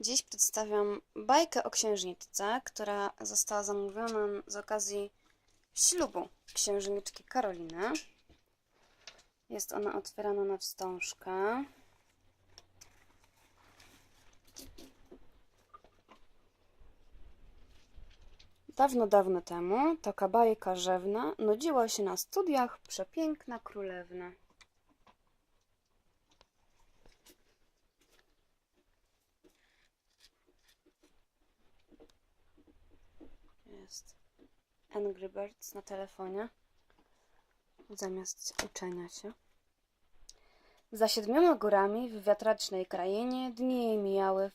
Dziś przedstawiam bajkę o księżniczce, która została zamówiona z okazji ślubu księżniczki Karoliny. Jest ona otwierana na wstążkę. Dawno, dawno temu taka bajka rzewna nudziła się na studiach przepiękna królewna. Jest Angry Birds na telefonie zamiast uczenia się. Za siedmioma górami w wiatracznej krainie dni jej mijały,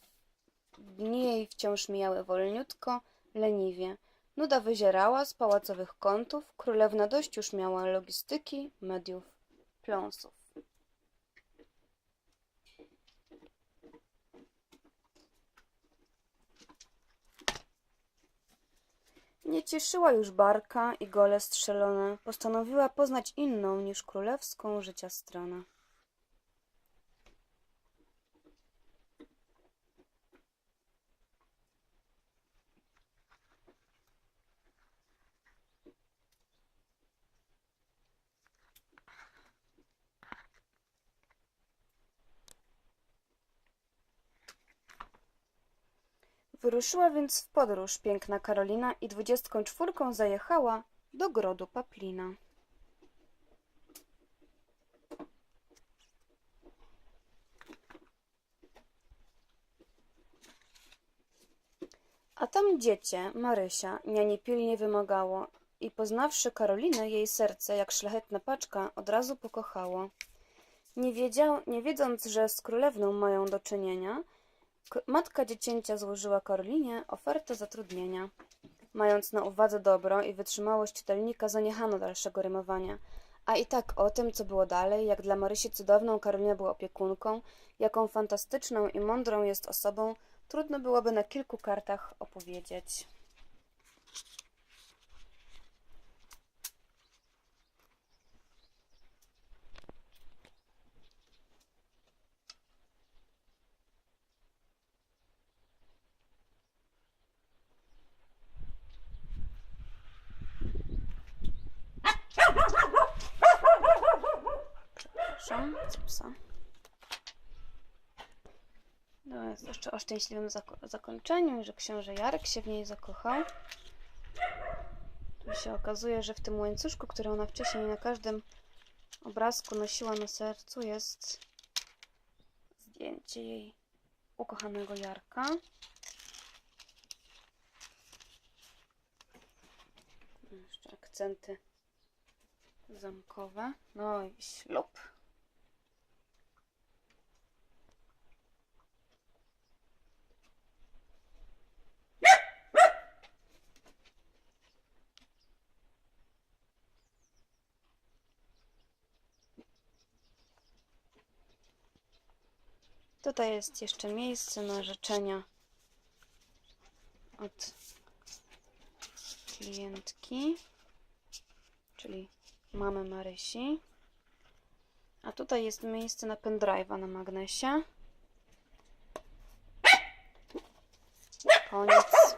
dni jej wciąż mijały wolniutko, leniwie. Nuda wyzierała z pałacowych kątów, królewna dość już miała logistyki, mediów, pląsów. Nie cieszyła już barka i gole strzelone, postanowiła poznać inną niż królewską życia stronę. Wyruszyła więc w podróż piękna Karolina i dwudziestką czwórką zajechała do grodu Paplina. A tam dziecię, Marysia, nianie pilnie wymagało i poznawszy Karolinę, jej serce, jak szlachetna paczka, od razu pokochało. Nie, wiedział, nie wiedząc, że z królewną mają do czynienia, Matka dziecięcia złożyła Karolinie ofertę zatrudnienia. Mając na uwadze dobro i wytrzymałość czytelnika, zaniechano dalszego rymowania. A i tak o tym, co było dalej, jak dla Marysi cudowną Karolina była opiekunką, jaką fantastyczną i mądrą jest osobą, trudno byłoby na kilku kartach opowiedzieć. Psa. No jest jeszcze o szczęśliwym zako- zakończeniu, że książę Jarek się w niej zakochał. Tu się okazuje, że w tym łańcuszku, który ona wcześniej na każdym obrazku nosiła na sercu, jest zdjęcie jej ukochanego Jarka. Jeszcze akcenty zamkowe. No i ślub. Tutaj jest jeszcze miejsce na życzenia od klientki, czyli mamy Marysi. A tutaj jest miejsce na pendrive'a na magnesie. Koniec.